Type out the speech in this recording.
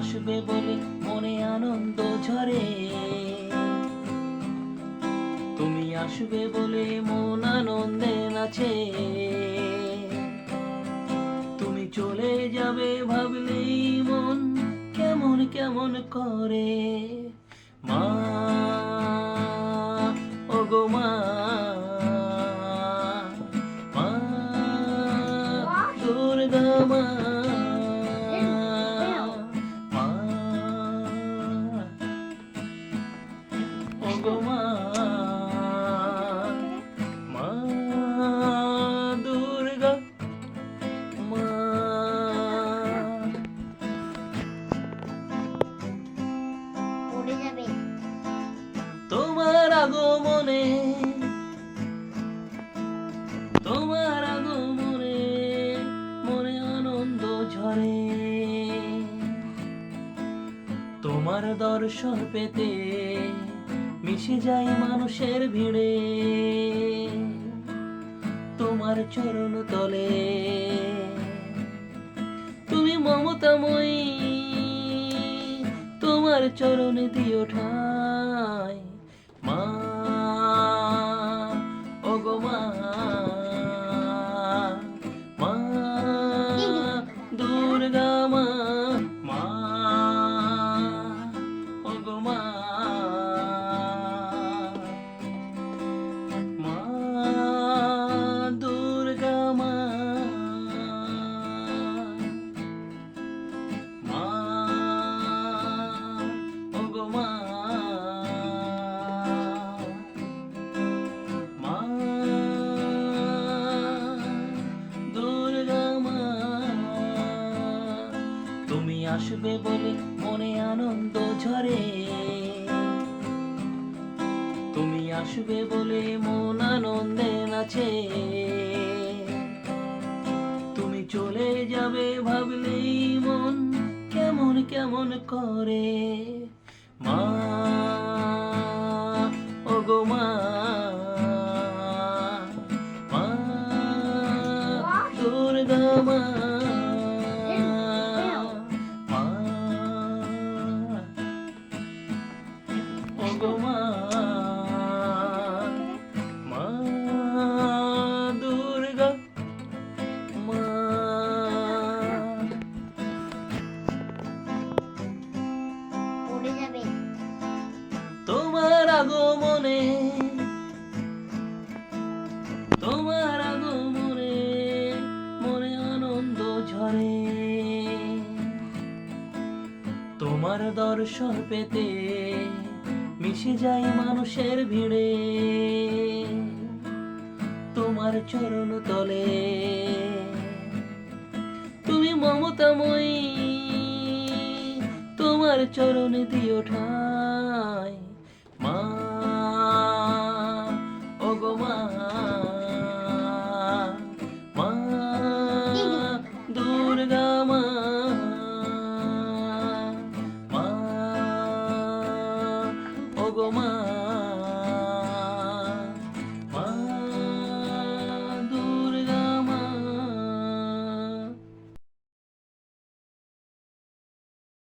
আসবে বলে মনে আনন্দ ঝরে। তুমি আসবে বলে মন আনন্দে নাচে। তুমি চলে যাবে ভাবলেই মন কেমন কেমন করে। মা আগমনে তোমার আগমনে মনে আনন্দ ঝরে। তোমার দর্শন পেতে মিশে যায় মানুষের ভিড়ে। তোমার চরণ তলে তুমি মমতাময়ী, তোমার চরণে দিও ঠাই। মা গো তুমি আসবে বলে মনে আনন্দ ঝরে। তুমি আসবে বলে মন আনন্দে নাচে। তুমি চলে যাবে ভাবলেই মন কেমন কেমন করে। মা ও গো মা মা। দুর্গা মা তোমার আগমনে মনে আনন্দ ঝরে। তোমার দর্শন পেতে মিশে যায় মানুষের ভিড়ে। তোমার চরণ তলে, তুমি মমতাময়ী, তোমার চরণে দিও ঠাই। মা ও গো মা